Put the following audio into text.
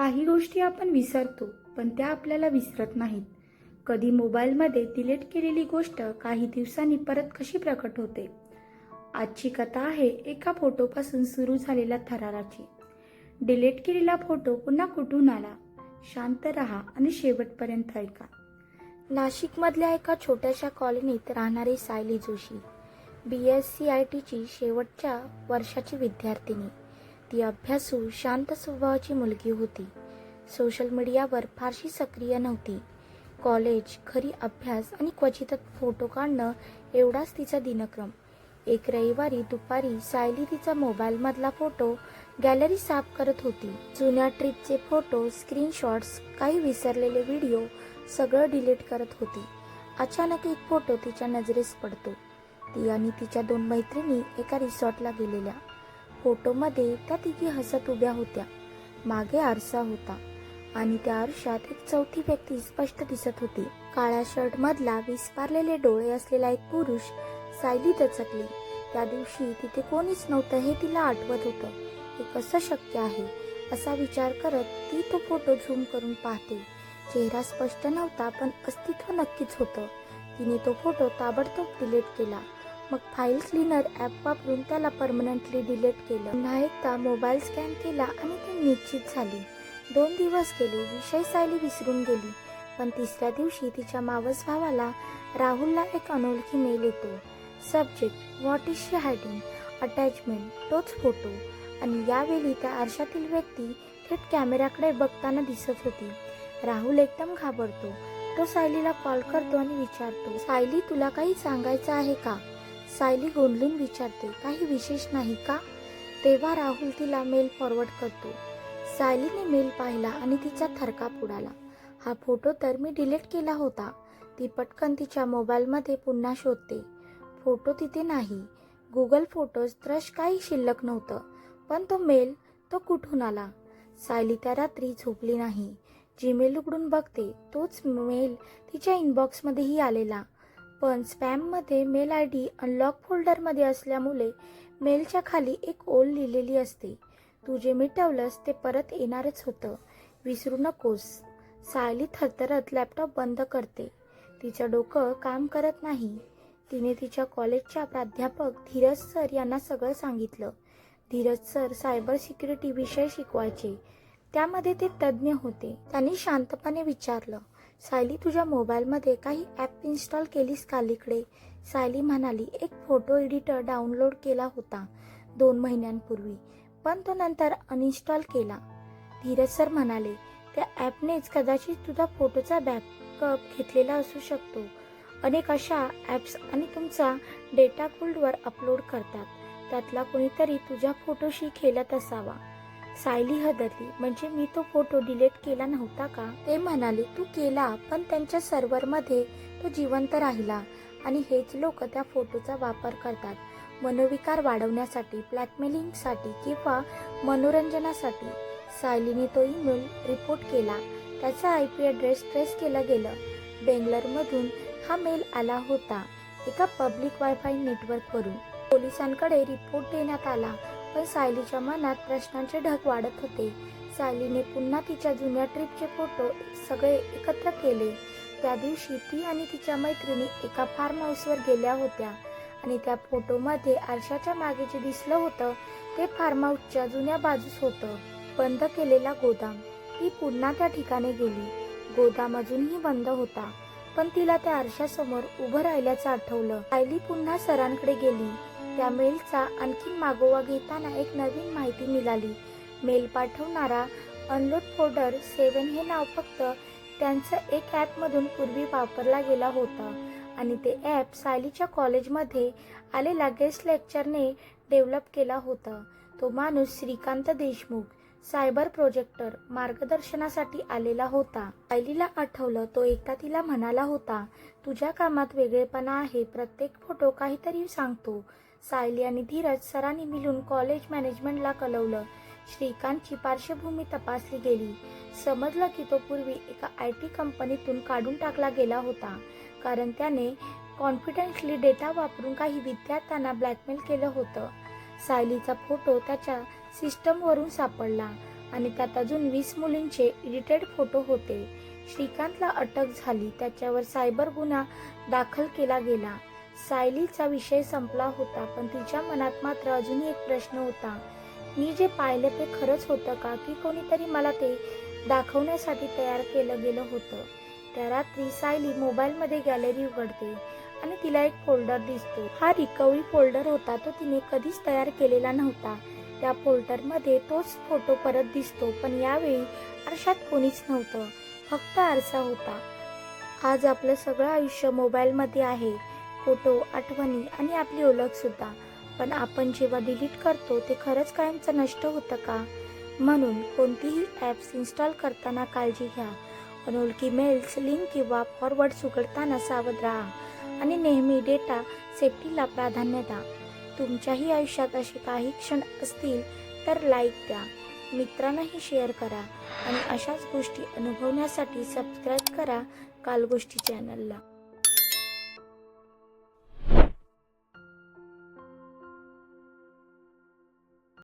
काही गोष्टी आपण विसरतो पण त्या आपल्याला विसरत नाहीत. कधी मोबाईलमध्ये डिलीट केलेली गोष्ट काही दिवसांनी परत कशी प्रकट होते? आजची कथा आहे एका फोटोपासून सुरू झालेल्या थराराची. डिलीट केलेला फोटो पुन्हा कुठून आला? शांत रहा आणि शेवटपर्यंत ऐका. नाशिकमधल्या एका छोट्याशा कॉलनीत राहणारी Sayali Joshi B S C I टीची शेवटच्या वर्षाची विद्यार्थिनी. ती अभ्यासू शांत स्वभावाची मुलगी होती. सोशल मीडियावर फारशी सक्रिय नव्हती. कॉलेज खरी अभ्यास आणि क्वचितच फोटो काढणं एवढाच तिचा दिनक्रम. एक रविवारी दुपारी सायली तिचा मोबाईलमधला फोटो गॅलरी साफ करत होती. जुन्या ट्रिपचे फोटो स्क्रीनशॉट्स काही विसरलेले व्हिडिओ सगळं डिलीट करत होती. अचानक एक फोटो तिच्या नजरेस पडतो. ती आणि तिच्या दोन मैत्रिणी एका रिसॉर्टला गेलेल्या. फोटोमध्ये त्या तिघी हसत उभ्या होत्या. मागे आरसा होता आणि त्या आरशात एक चौथी व्यक्ती स्पष्ट दिसत होती. काळ्या शर्ट मधला विस्पारलेले डोळे असलेला एक पुरुष सायली दचकली. त्या दिवशी तिथे कोणीच नव्हतं हे तिला आठवत होतं. हे कसं शक्य आहे? असा विचार करत ती तो फोटो झूम करून पाहते. चेहरा स्पष्ट नव्हता पण अस्तित्व नक्कीच होतं. तिने तो फोटो ताबडतोब डिलीट केला. मग फाईल क्लीनर ॲप वापरून त्याला परमनंटली डिलीट केलं. पुन्हा एकदा मोबाईल स्कॅन केला आणि ती निश्चित झाली. दोन दिवस गेले विषय सायली विसरून गेली. पण तिसऱ्या दिवशी तिच्या मावस भावाला राहुलला एक अनोळखी मेल येतो. Subject what is she hiding attachment तोच फोटो आणि यावेळी त्या आरशातील व्यक्ती थेट कॅमेऱ्याकडे बघताना दिसत होती. राहुल एकदम घाबरतो. तो सायलीला कॉल करतो आणि विचारतो सायली तुला काही सांगायचं आहे का? सायली गोंधळून विचारते काही विशेष नाही का? तेव्हा राहुल तिला मेल फॉरवर्ड करतो. सायलीने मेल पाहिला आणि तिचा थरकाप उडाला. हा फोटो तर मी डिलीट केला होता. ती पटकन तिच्या मोबाईलमध्ये पुन्हा शोधते. फोटो तिथे नाही. गुगल फोटोज त्रश काही शिल्लक नव्हतं पण तो मेल तो कुठून आला? सायली त्या रात्री झोपली नाही. जीमेल उघडून बघते तोच मेल तिच्या इनबॉक्समध्येही आलेला. पण स्पॅममध्ये मेल आय डी अनलॉक फोल्डरमध्ये असल्यामुळे मेलच्या खाली एक ओल लिहिलेली असते. तू जे मिटवलंस ते परत येणारच होतं. विसरू नकोस. सायली थरथरत लॅपटॉप बंद करते. तिचं डोकं काम करत नाही. तिने तिच्या कॉलेजच्या प्राध्यापक धीरज सर यांना सगळं सांगितलं. धीरज सर सायबर सिक्युरिटी विषय शिकवायचे. त्यामध्ये ते तज्ज्ञ होते. त्यांनी शांतपणे विचारलं सायली तुझ्या मोबाईलमध्ये काही ॲप इन्स्टॉल केलीस कालीकडे सायली म्हणाली एक फोटो एडिटर डाउनलोड केला होता दोन महिन्यांपूर्वी पण तो नंतर अनइन्स्टॉल केला. धीरज सर म्हणाले त्या ॲपनेच कदाचित तुझा फोटोचा बॅकअप घेतलेला असू शकतो. अनेक अशा ॲप्स आणि तुमचा डेटा कुल्डवर अपलोड करतात. त्यातला कोणीतरी तुझ्या फोटोशी खेळत असावा. सायली हदरली म्हणजे मी तो फोटो डिलीट केला नव्हता का? ते म्हणाले तू केला पण त्यांच्या सर्व्हरमध्ये तो जिवंत राहिला आणि हेच लोक त्या फोटोचा वापर करतात. मनोविकार वाढवण्यासाठी ब्लॅकमेलिंगसाठी किंवा मनोरंजनासाठी. सायलीने तो ईमेल रिपोर्ट केला. त्याचा आय पी ॲड्रेस ट्रेस केलं गेलं. बेंगलोरमधून हा मेल आला होता एका पब्लिक वायफाय नेटवर्कवरून. पोलिसांकडे रिपोर्ट देण्यात आला. पण सायलीच्या मनात प्रश्नांचे ढग वाढत होते. सायलीने पुन्हा तिच्या जुन्या ट्रिपचे फोटो सगळे एकत्र केले. त्या दिवशी ती आणि तिच्या मैत्रिणी एका फार्म हाऊसवर गेल्या होत्या आणि त्या फोटोमध्ये आरशाच्या मागे जे दिसलं होतं ते फार्म हाऊसच्या जुन्या बाजूस होतं बंद केलेला गोदाम. ती पुन्हा त्या ठिकाणी गेली. गोदाम अजूनही बंद होता पण तिला त्या आरशासमोर उभं राहिल्याचं आठवलं. सायली पुन्हा सरांकडे गेली. त्या मेलचा आणखीन मागोवा घेताना एक नवीन माहिती मिळाली. मेल पाठवणारा अनलोड फोल्डर सेवन हे नाव फक्त त्यांचं एक ॲपमधून पूर्वी वापरला गेला होता आणि ते ॲप सायलीच्या कॉलेजमध्ये आलेला गेस्ट लेक्चरने डेव्हलप केला होता. तो माणूस श्रीकांत देशमुख सायबर प्रोजेक्टर मार्गदर्शनासाठी आलेला होता. सायलीला आठवलं तो एकदा तिला म्हणाला होता तुझ्या कामात वेगळेपणा आहे प्रत्येक फोटो काहीतरी सांगतो. सायली आणि धीरज सरांनी मिळून कॉलेज मॅनेजमेंटला कळवलं श्रीकांतची पार्श्वभूमी तपासली गेली. समजलं की तो पूर्वी एका आय टी कंपनीतून काढून टाकला गेला होता. कारण त्याने कॉन्फिडेंटली डेटा वापरून काही विद्यार्थ्यांना ब्लॅकमेल केलं होतं. सायलीचा फोटो त्याच्या सिस्टमवरून सापडला आणि त्यात अजून वीस मुलींचे एडिटेड फोटो होते. श्रीकांतला अटक झाली. त्याच्यावर सायबर गुन्हा दाखल केला गेला. सायलीचा विषय संपला होता पण तिच्या मनात मात्र अजूनही एक प्रश्न होता. मी जे पाहिलं ते खरंच होतं का की कोणीतरी मला ते दाखवण्यासाठी तयार केलं गेलं होतं? त्या रात्री सायली मोबाईलमध्ये गॅलरी उघडते आणि तिला एक फोल्डर दिसतो. हा रिकव्हरी फोल्डर होता तो तिने कधीच तयार केलेला नव्हता. त्या फोल्डरमध्ये तोच फोटो परत दिसतो पण यावेळी आरशात कोणीच नव्हतं फक्त आरसा होता. आज आपलं सगळं आयुष्य मोबाईलमध्ये आहे. फोटो आठवणी आणि आपली ओळखसुद्धा पण आपण जेव्हा डिलीट करतो ते खरंच कायमचं नष्ट होतं का? म्हणून कोणतीही ॲप्स इन्स्टॉल करताना काळजी घ्या. अनोळखी मेल्स लिंक किंवा फॉरवर्ड उघडताना सावध राहा आणि नेहमी डेटा सेफ्टीला प्राधान्य द्या. तुमच्याही आयुष्यात असे काही क्षण असतील तर लाईक द्या. मित्रांनाही शेअर करा आणि अशाच गोष्टी अनुभवण्यासाठी सबस्क्राईब करा कालगोष्टी चॅनलला